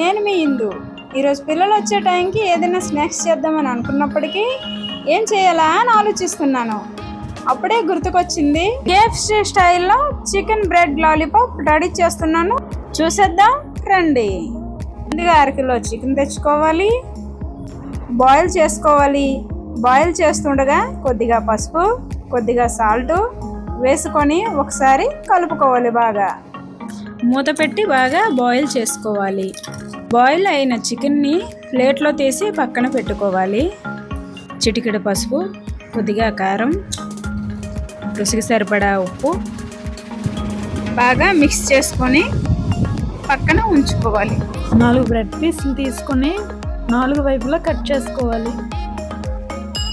నేను మీ ఇందు. ఈరోజు పిల్లలు వచ్చే టైంకి ఏదైనా స్నాక్స్ చేద్దామని అనుకున్నప్పటికీ ఏం చేయాలా అని ఆలోచిస్తున్నాను. అప్పుడే గుర్తుకొచ్చింది కేఎఫ్సీ స్టైల్లో చికెన్ బ్రెడ్ లాలీపాప్ రెడీ చేస్తున్నాను. చూసేద్దాం రండి. ముందుగా అరకిలో చికెన్ తెచ్చుకోవాలి. బాయిల్ చేసుకోవాలి. బాయిల్ చేస్తుండగా కొద్దిగా పసుపు కొద్దిగా సాల్ట్ వేసుకొని ఒకసారి కలుపుకోవాలి బాగా. మూత పెట్టి బాగా బాయిల్ చేసుకోవాలి. బాయిల్ అయిన చికెన్ని ప్లేట్లో తీసి పక్కన పెట్టుకోవాలి. చిటికెడు పసుపు కొద్దిగా కారం రుచికి సరిపడా ఉప్పు బాగా మిక్స్ చేసుకొని పక్కన ఉంచుకోవాలి. నాలుగు బ్రెడ్ పీస్లు తీసుకొని నాలుగు వైపులా కట్ చేసుకోవాలి.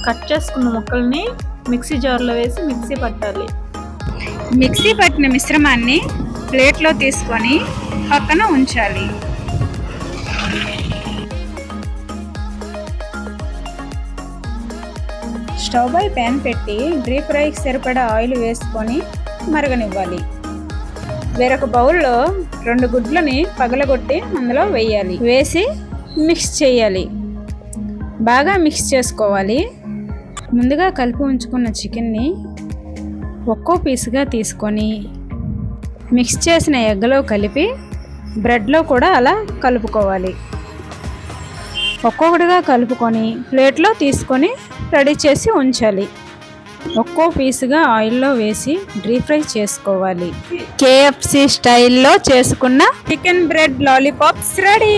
కట్ చేసుకున్న ముక్కల్ని మిక్సీ జార్లో వేసి మిక్సీ పట్టాలి. మిక్సీ పట్టిన మిశ్రమాన్ని ప్లేట్లో తీసుకొని పక్కన ఉంచాలి. స్టవ్ పై ప్యాన్ పెట్టి డీప్ ఫ్రైకి సరిపడా ఆయిల్ వేసుకొని మరగనివ్వాలి. వేరొక బౌల్లో రెండు గుడ్లని పగలగొట్టి అందులో వేయాలి. వేసి మిక్స్ చేయాలి. బాగా మిక్స్ చేసుకోవాలి. ముందుగా కలిపి ఉంచుకున్న చికెన్ని ఒక్కో పీసుగా తీసుకొని మిక్స్ చేసిన ఎగ్గలో కలిపి బ్రెడ్లో కూడా అలా కలుపుకోవాలి. ఒక్కొక్కటిగా కలుపుకొని ప్లేట్లో తీసుకొని రెడీ చేసి ఉంచాలి. ఒక్కో పీసుగా ఆయిల్లో వేసి డీప్ ఫ్రై చేసుకోవాలి. కేఎఫ్సి స్టైల్లో చేసుకున్న చికెన్ బ్రెడ్ లాలీపాప్స్ రెడీ.